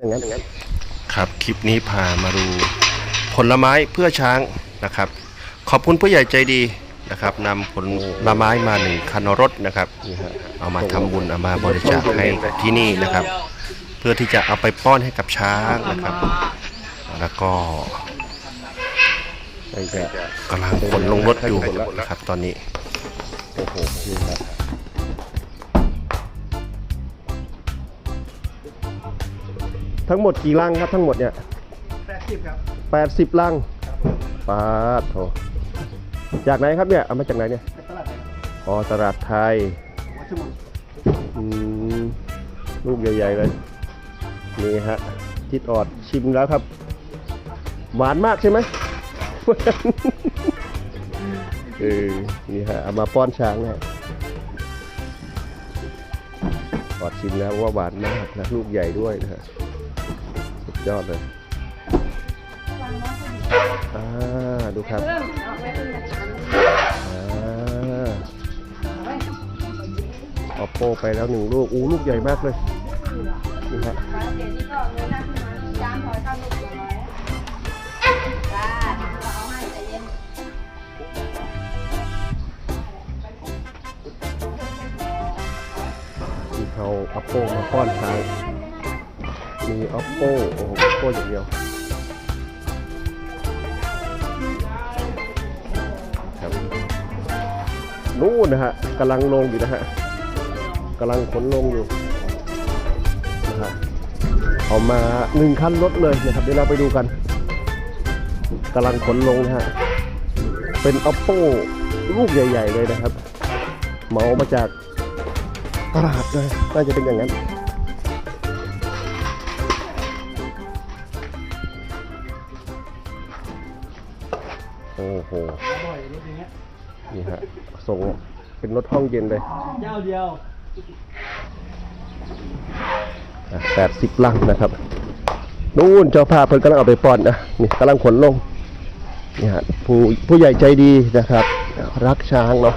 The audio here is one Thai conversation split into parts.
อย่างนั้นอย่างนั้นครับคลิปนี้พามาดูผลไม้เพื่อช้างนะครับ ขอบคุณผู้ใหญ่ใจดีนะครับนำผลไม้มาหนึ่งคันรถนะครับ นี่ฮะเอามาทำบุญเอามาบริจาคให้ที่นี่นะครับ เพื่อที่จะเอาไปป้อนให้กับช้างนะครับ แล้วก็ไอ้แกะกำลังขนลงรถอยู่นะครับตอนนี้ โอ้โหนี่ครั ทั้งหมดกี่ลังครับทั้งหมดเนี่ยแปดสิบครับแปดสิบลังปาดโถจากไหนครับเนี่ยเอามาจากไหนเนี่ยจากตลาดไหนอ๋อตลาดไทยวัดสมุทรอืมลูกใหญ่ๆเลยนี่ฮะทิดออดชิมแล้วครับ หวานมากใช่ไหมเออนี่ฮะเอามาป้อนช้างนะออดชิมแล้วว่าหวานมากนะลูกใหญ่ด้วยนะฮะสุด ยอดเลยดูครับออโปไปแล้วหนึ่งลูก อู้ลูกใหญ่มากเลยนี่ฮะที่เขาอัปโปมาป้อนช้าง มีออปโปโอ้โหออปโปอย่างเดียวครับนู่นนะฮะกำลังลงอยู่นะฮะกำลังขนลงอยู่นะฮะเอามาหนึ่งคันรถเลยนะครับเดี๋ยวเราไปดูกันกำลังขนลงนะฮะเป็นอ p ปโปลูกใหญ่ ๆ เลยนะครับเหมามาจากตลาดเลยน่าจะเป็นอย่างนั้น ส่งเป็นรถห้องเย็นเลยเจ้าเดียวแปดสิบลังนะครับนู่นเจ้าภาพเพิ่นกำลังเอาไปป้อนนะนี่กำลังขนลงนี่ฮะผู้ผู้ใหญ่ใจดีนะครับ รักช้างเนาะ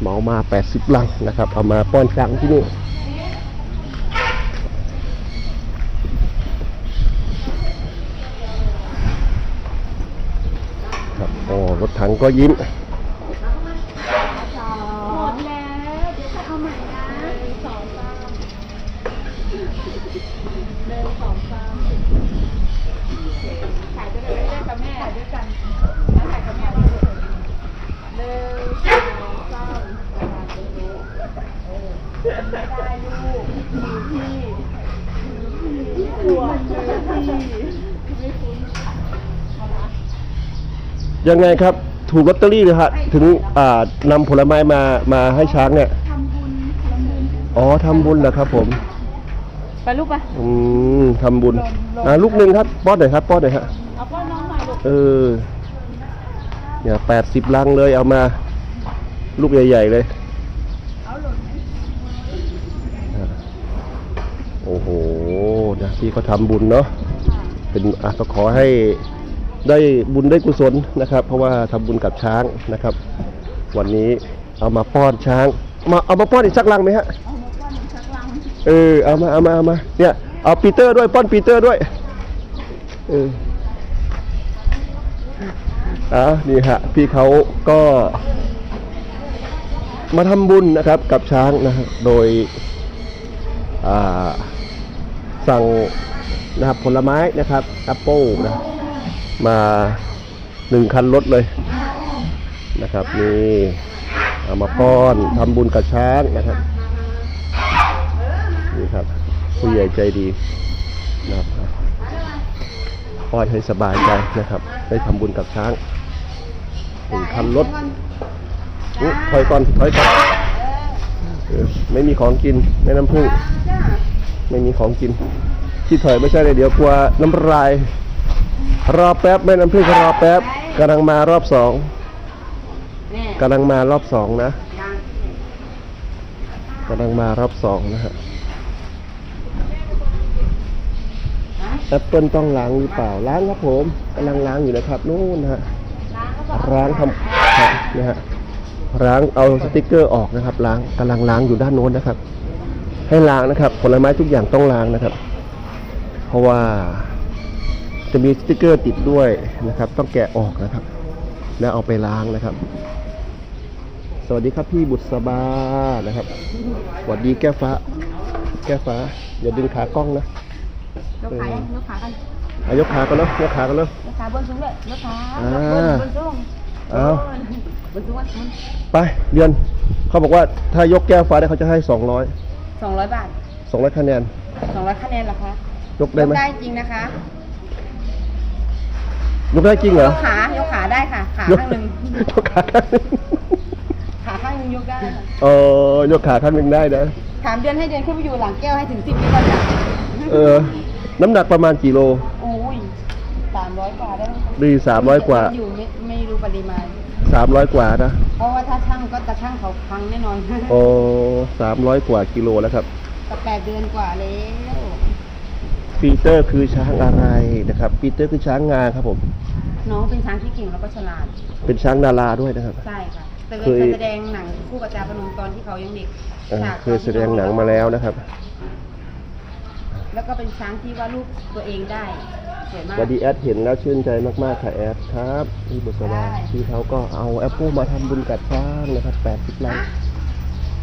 เหมามา80ลังนะครับ เอามาป้อนช้างที่นี่ครับโอ้รถถังก็ยิ้ม หมดแล้ว เดี๋ยวจะเอาใหม่นะหนึ่งสองสาม หนึ่งสองสามถ่ายด้วยกันได้กับแม่ถ่ายด้วยกันแล้วถ่ายกับแม่บ้างเลยหนึ่งสองสามไม่ได้ลูกอยู่ที่ขวบอยู่ที่ไม่คุ้นยังไงครับ ถูกลอตเตอรี่เลยฮะถึงอ่านำผลไม้มามาให้ช้างเนี่ยทำบุญทำบุญอ๋อทำบุญเหรอครับผม ไปลูกปะอืมทำบุญอ่าลูกหนึ่งครับป้อนหน่อยครับป้อนหน่อยฮะเอาป้อนน้องหน่อยลูกเออเนี่ยแปดสิบลังเลยเอามา ลูกใหญ่ๆเลยเอาหล่นไหมอ่าโอ้โหนะพี่ก็ทำบุญเนาะเป็นอะก็ขอให้ได้บุญได้กุศลนะครับ เพราะว่าทำบุญกับช้างนะครับ วันนี้เอามาป้อนช้าง มาเอามาป้อนอีกสักลังไหมฮะ เออเอามาเอามาเอามาเนี่ยเอาปีเตอร์ด้วยป้อนปีเตอร์ด้วยเอออะนี่ฮะพี่เขาก็ มาทำบุญนะครับกับช้างนะโดยสั่งนะครับผลไม้นะครับแอปเปิลนะมาหนึ่งคันรถเลยนะครับนี่เอามาป้อนทำบุญกับช้างนะครับ ครับ ผู้ใหญ่ใจดีนะครับป้อนให้สบายใจนะครับ ได้ทำบุญกับช้างหนึ่งคันรถอยถอยก่อนถอยก่อนไม่มีของกินแม่น้ำผึ้งไม่มีของกิน ที่ถอยไม่ใช่เลยเดี๋ยวกลัวน้ำลาย รอแป๊บแม่น้ำผึ้งรอแป๊บกำลังมารอบสองกำลังมารอบสองนะกำลังมารอบสองนะฮะ แอปเปิลต้องล้างหรือเปล่าล้างครับผมกำลังล้างอยู่นะครับนู่นฮะล้างทำครับนะฮะล้างเอาสติกเกอร์ออกนะครับ ล้างกำลังล้างอยู่ด้านโน้นนะครับ ให้ล้างนะครับ ผลไม้ทุกอย่างต้องล้างนะครับ เพราะว่าจะมีสติกเกอร์ติดด้วยนะครับ ต้องแกะออกนะครับ แล้วเอาไปล้างนะครับ สวัสดีครับพี่บุษบานะครับสวัสดีแก้ฟ้า แก้ฟ้าอย่าดึงขากล้องนะ ยกขายังยกขากันอายกขากันเนาะยกขากันเนาะยกขาบนสูงเลยยกขาอ่าบนบนสูงเอาบนสูงบนสูงไปเดือนเขาบอกว่าถ้ายกแก้วฟ้าได้เขาจะให้สองร้อยสองร้อยบาทสองร้อยคะแนนสองร้อยคะแนนเหรอคะยกได้ไหมได้จริงนะคะยกได้จริงเหรยอกขายกขาได้ค่ะขายกข้างหนึ่งยกขาข้างหนึ่งขาข้างหนึ่งยกได้ค่ะเออยกขาข้างหนึ่งได้นะถามเดือนให้เดือนขึ้นไปอยู่หลังแก้วให้ถึงสิบวินาทีเออ น้ำหนักประมาณกี่โลโอ้ยสามร้อยกว่าได้ไหมคะดีสามร้อยกว่าอยู่ไม่ไม่รู้ปริมาณ สามร้อยกว่านะ เพราะว่าถ้าช่างก็จะช่างเขาพังแน่นอนโอ้สามร้อยกว่ากิโลแล้วครับแต่แปดเดือนกว่าแล้วปีเตอร์คือช้างอะไรนะครับปีเตอร์คือช้างงาครับผม น้องเป็นช้างที่เก่งแล้วก็ฉลาด เป็นช้างดาราด้วยนะครับ ใช่ค่ะแต่เคยเคยแสดงหนังคู่กับจาพนมตอนที่เขายังเด็กเออฉากเคยแสดงหนังมาแล้วนะครับ แล้วก็เป็นช้างที่ว่าลูกตัวเองได้สวยมาก วันดีแอดเห็นแล้วชื่นใจมากๆค่ะแอดครับพี่บุษบาได้ที่เขาก็เอาแอปเปิลมาทำบุญกับช้างนะครับแปดสิบล้าน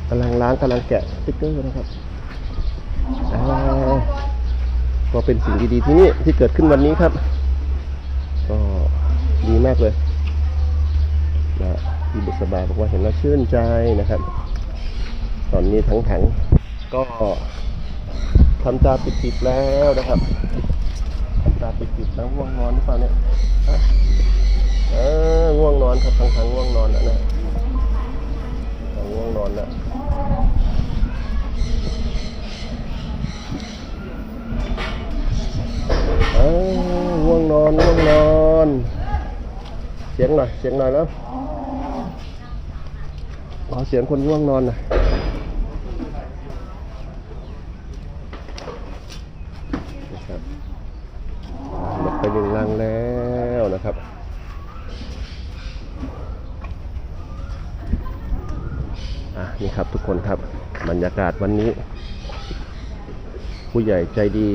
กำลังล้างกำลังแกะสติ๊กเกอร์นะครับอ่าก็เป็นสิ่งดีๆที่นี่ที่เกิดขึ้นวันนี้ครับ ก็ดีมากเลยนะพี่บุษบาบอกว่าเห็นแล้วชื่นใจนะครับ ตอนนี้ทั้งถังก็ ทำตาปิดๆแล้วนะครับทำตาปิดๆแล้วง่วงนอนหรือเปล่าเนี่ยเออง่วงนอนครับทั้งถังง่วงนอนแล้วนะถังง่วงนอนแล้วเออง่วงนอนง่วงนอนเสียงหน่อยเสียงหน่อยแล้วขอเสียงคนง่วงนอนหน่อย นะครับหมดไปหนึ่งลังแล้วนะครับ อะนี่ครับทุกคนครับบรรยากาศวันนี้ ผู้ใหญ่ใจดี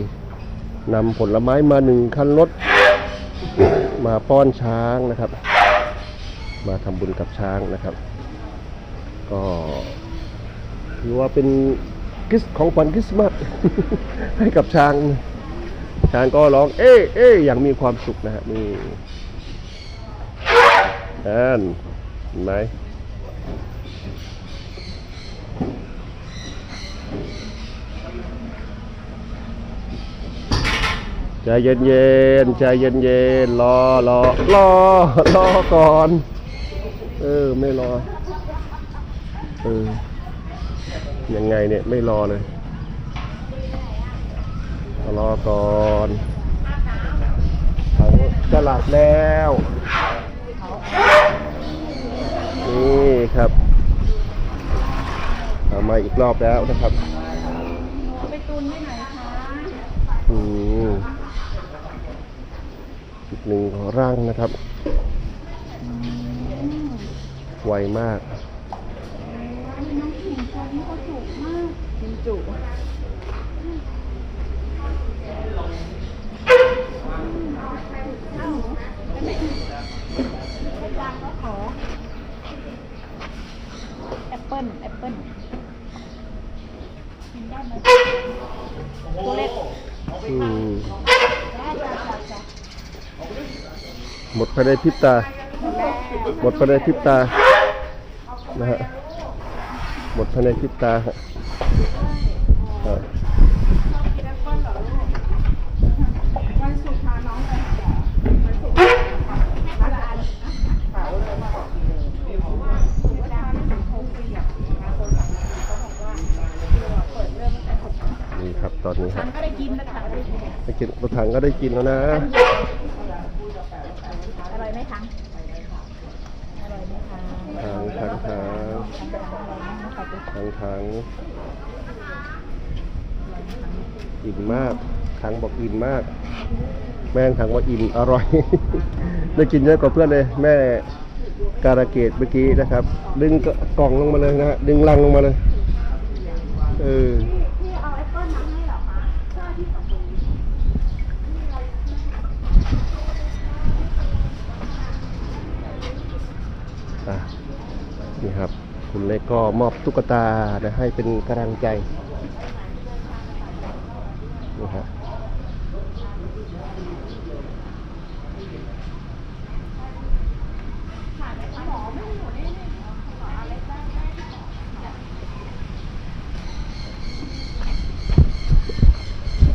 นำผลไม้มาหนึ่งคันรถ มาป้อนช้างนะครับ มาทำบุญกับช้างนะครับ ก็ถือว่าเป็นคริสของขวัญคริสต์มาสให้กับช้าง ช้างก็ร้อง เอ๊ะเอ๊ะอย่างมีความสุขนะฮะนี่อันเห็นไหม ใจเย็นเย็นใจเย็นเย็นรอรอรอรอก่อน เออไม่รอ เออ ยังไงเนี่ยไม่รอเลย รอก่อนถังจะหลับแล้ว นี่ครับ มาอีกรอบแล้วนะครับ ไปตุนที่ไหนคะ อืม อีกหนึ่งร่างนะครับ ไวมากจุแอปเปิ้ลแอปเปิ้ลตัวเล็กอืม หมดภายในพริบตา หมดภายในพริบตานะฮะหมดภายในพริบตาฮะอ่าวันศุกร์พาน้องไปหาหมอวันศุกร์ร้านอาหารเปล่าเลยมาบอกกี่โมงเพราะว่าผมก็ได้ไม่ถึงโทรคุยกับงานโทรศัพท์เขาบอกว่าเปิดเรื่องตั้งแต่หกโมงนี่ครับตอนนี้คฉัรับนก็ได้กินนะคะได้กินไปกินรถถังก็ได้กินแล้วนะ ถังอิ่มมากถังบอกอิ่มมาก แม่งถังว่าอิ่มอร่อย ได้กินเยอะกว่าเพื่อนเลย แม่การะเกดเมื่อกี้นะครับ ดึงกล่องลงมาเลยนะฮะดึงลังลงมาเลยเออนี่ครับ คะใช่ที่สองคนเลยก็มอบตุ๊กตานะให้เป็นกำลังใจนะฮะ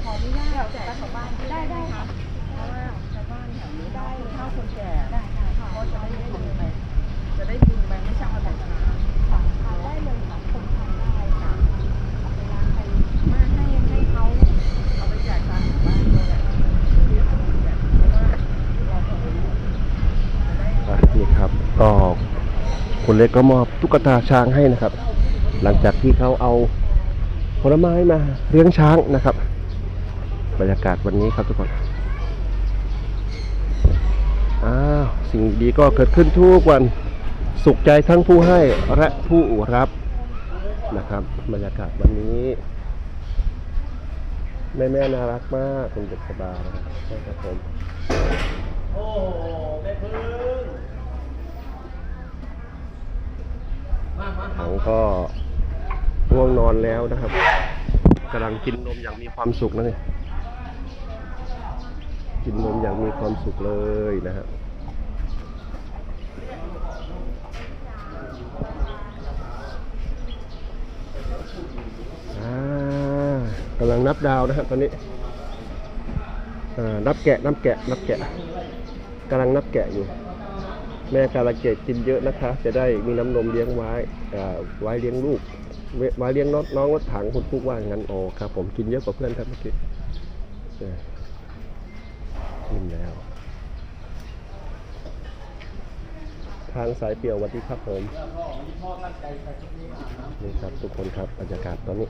ขออนุญาตแจกชาวบ้านได้ได้ค่ะเพราะว่าชาวบ้านแถวนี้ได้ข้าวคนแก่ได้ค่ะเพราะจะได้บุญไปจะได้บุญไปไม่ใช่เอาแต่ช้าค่ะทานได้เลยค่ะคนทานได้ค่ะเอาไปร้านไปมาให้ให้เขาเอาไปแจกตามหมู่บ้านเลยแหละที่ทำแบบเพราะว่าเราก็รู้จะได้ อะนี่ครับ ก็คุณเล็กก็มอบตุ๊กตาช้างให้นะครับ หลังจากที่เขาเอาผลไม้มาเลี้ยงช้างนะครับ บรรยากาศวันนี้ครับทุกคนอ้าวสิ่งดีก็เกิดขึ้นทุกวันสุขใจทั้งผู้ให้และผู้รับนะครับ บรรยากาศวันนี้แม่แม่น่ารักมากคุณเด็กสบายนะครับใช่ครับผมถัง ก็ง่วงนอนแล้วนะครับกำลังกินนมอย่างมีความสุขนะเนี่ยกินนมอย่างมีความสุขเลยนะครับอ่ากำลังนับดาวนะครับตอนนี้นับแกะนับแกะนับแกะกำลังนับแกะอยู่ แม่การะเกดกินเยอะนะคะ จะได้มีน้ำนมเลี้ยงไว้ไว้เลี้ยงลูกไว้เลี้ยงน้องน้องรถถังคุณพูกว่างั้นโอครับ ผมกินเยอะกว่าเพื่อนครับเมื่อกี้กินแล้ว ทางสายเปี่ยวสวัสดีครับผมนี่ครับทุกคนครับบรรยากาศตอนนี้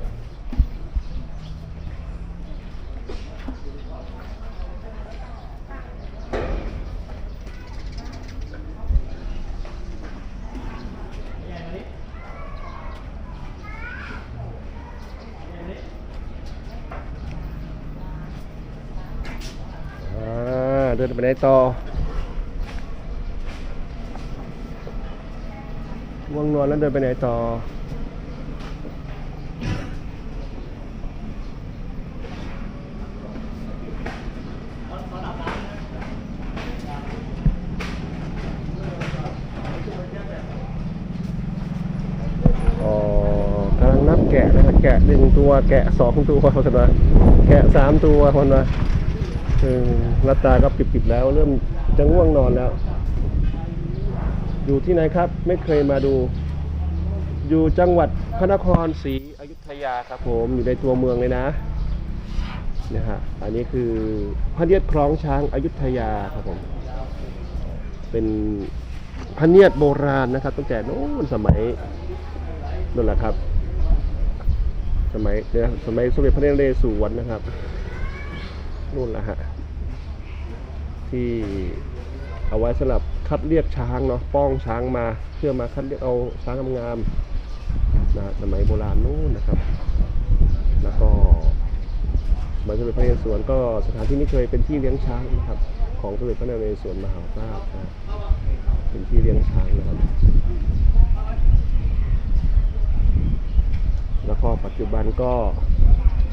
อ่า เดินไปไหนต่อง่วงนอนแล้วเดินไปไหนต่ออ๋อกำลังนับแกะนะครับแกะหนึ่งตัวแกะสองตัวคนละแกะสามตัวคนละ เออรัตตาก็ปิดๆแล้ว เริ่มจะง่วงนอนแล้ว อยู่ที่ไหนครับไม่เคยมาดู อยู่จังหวัดพระนครศรีอยุธยาครับผมอยู่ในตัวเมืองเลยนะนะฮะอันนี้คือพระเนียดคล้องช้างอยุธยาครับผมเป็นพระเนียดโบราณนะครับตั้งแต่โน้นสมัยนั่นแหละครับ สมัยเนี่ยสมัยสมเด็จพระนเรศวรนะครับ นู่นแหละฮะที่เอาไว้สำหรับคัดเรียกช้างเนาะป้องช้างมาเพื่อมาคัดเรียกเอาช้างงามนะฮะสมัยโบราณนู่นนะครับ แล้วก็มัยสมเด็จพระนเรศวรก็สถานที่นี้เคยเป็นที่เลี้ยงช้างนะครับ ของสมเด็จพระนเรศวรมหาราชนะเป็นที่เลี้ยงช้างนะครับ แล้วก็ปัจจุบันก็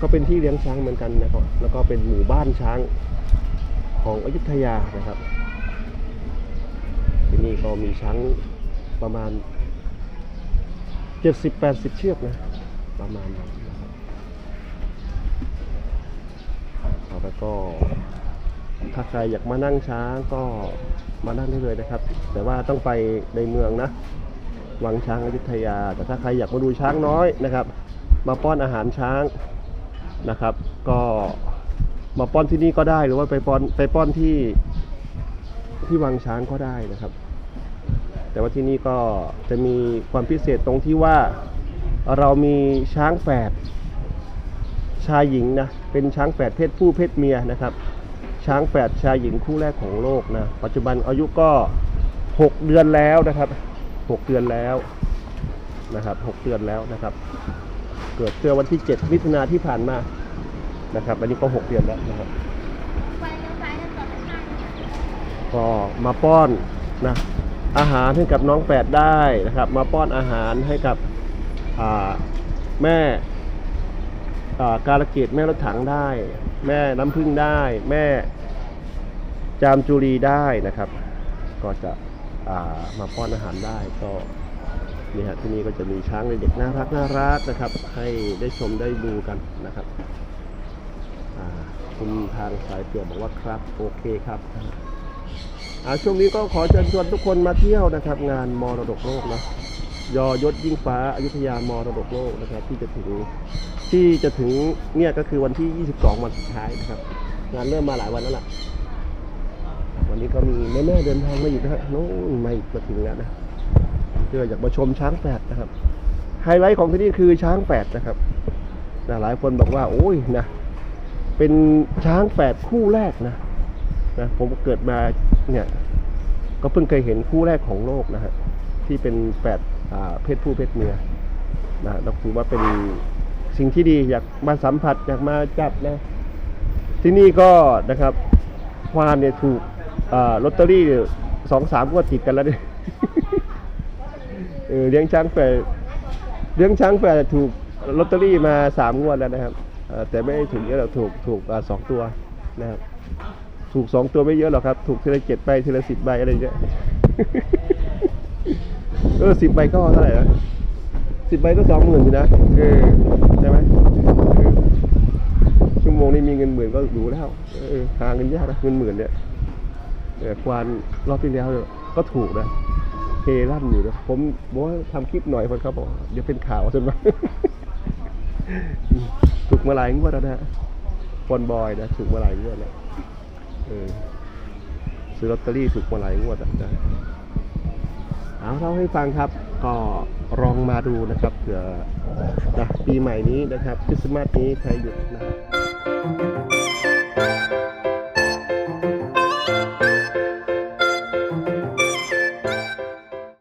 ก็เป็นที่เลี้ยงช้างเหมือนกันนะครับ แล้วก็เป็นหมู่บ้านช้างของอยุธยานะครับ ที่นี่ก็มีช้างประมาณ 70-80 เชือกนะ ประมาณนั้นนะครับแล้วก็ถ้าใครอยากมานั่งช้างก็มานั่งได้เลยนะครับ แต่ว่าต้องไปในเมืองนะ วังช้างอยุธยา แต่ถ้าใครอยากมาดูช้างน้อยนะครับ มาป้อนอาหารช้าง นะครับ ก็มาป้อนที่นี่ก็ได้หรือว่าไปป้อนไปป้อนที่ที่วังช้างก็ได้นะครับ แต่ว่าที่นี่ก็จะมีความพิเศษตรงที่ว่าเรามีช้างแฝดชายหญิงนะเป็นช้างแฝดเพศผู้เพศเมียนะครับ ช้างแฝดชายหญิงคู่แรกของโลกนะปัจจุบันอายุก็ 6 เดือนแล้วนะครับ 6 เดือนแล้วนะครับ 6 เดือนแล้วนะครับ เกิดเมื่อวันที่ 7 มิถุนาที่ผ่านมานะครับอันนี้ก็ 6 เดือนแล้วนะครับก็มาป้อนนะอาหารให้กับน้องแฝดได้นะครับ มาป้อนอาหารให้กับแม่อ่าการะเกดแม่รถถังได้ แม่น้ำพึ่งได้ แม่จามจุรีได้นะครับ ก็จะมาป้อนอาหารได้ก็ นี่ฮะที่นี่ก็จะมีช้างเด็กๆน่ารักน่ารักนะครับ ให้ได้ชมได้ดูกันนะครับคุณทางสายเปลือกบอกว่าครับโอเคครับช่วงนี้ก็ขอเชิญชวนทุกคนมาเที่ยวนะครับ งานมรดกโลกนะยอยศยิ่งฟ้าอายุทยามรดกโลกนะครับ ที่จะถึงที่จะถึงเนี่ยก็คือวันที่ 22 วันสุดท้ายนะครับ งานเริ่มมาหลายวันแล้วล่ะ วันนี้ก็มีแม่แม่ๆเดินทางมาอยู่นะฮะโน้นมาอีกมาถึงแล้วนะ ออยากมาชมช้างแฝดนะครับ ไฮไลท์ของที่นี่คือช้างแฝดนะครับนะหลายคนบอกว่า โอ้ยนะเป็นช้างแฝดคู่แรกนะนะผมเกิดมาเนี่ยก็เพิ่งเคยเห็นคู่แรกของโลกนะฮะที่เป็นแฝดเพศผู้เพศเมียนะเราถือว่าเป็นสิ่งที่ดีอยากมาสัมผัสอยากมาจับนะที่นี่ก็นะครับควานเนี่ยถูกลอตเตอรี่สองสามงวดติดกันแล้วเนี่ย อเลี้ยงช้างแฝดเลี้ยงช้างแฝดถูกลอตเตอรี่มาสามงวดแล้วนะครับแต่ไม่ถูกเยอะหรอกถูกถูกสองตัวนะครับถูกสองตัวไม่เยอะหรอกครับ ถูกทีละเจ็ดใบทีละสิบใบอะไรเงี้ยเออสิบใบก็เท่าไหร่นะสิบใบก็สองหมื่นอยู่นะเออใช่ไหมชั่วโมงนี้มีเงินหมื่นก็หรูแล้วเออหาเงินยากนะเงินหมื่นเนี่ยเออควานรอบที่แล้วก็ถูกนะ เฮลั่นอยู่นะผมบอกว่าทำคลิปหน่อยคนเขาบอกเดี๋ยวเป็นข่าวใช่ไหมถูกมาหลายงวดแล้วนะบอลบอยนะถูกมาหลายงวดแล้วเออซื้อลอตเตอรี่ถูกมาหลายงวดอะนะเอาเล่าให้ฟังครับ ก็ลองมาดูนะครับเผื่อนะปีใหม่นี้นะครับคริสต์มาสนี้ใครหยุดนะครับ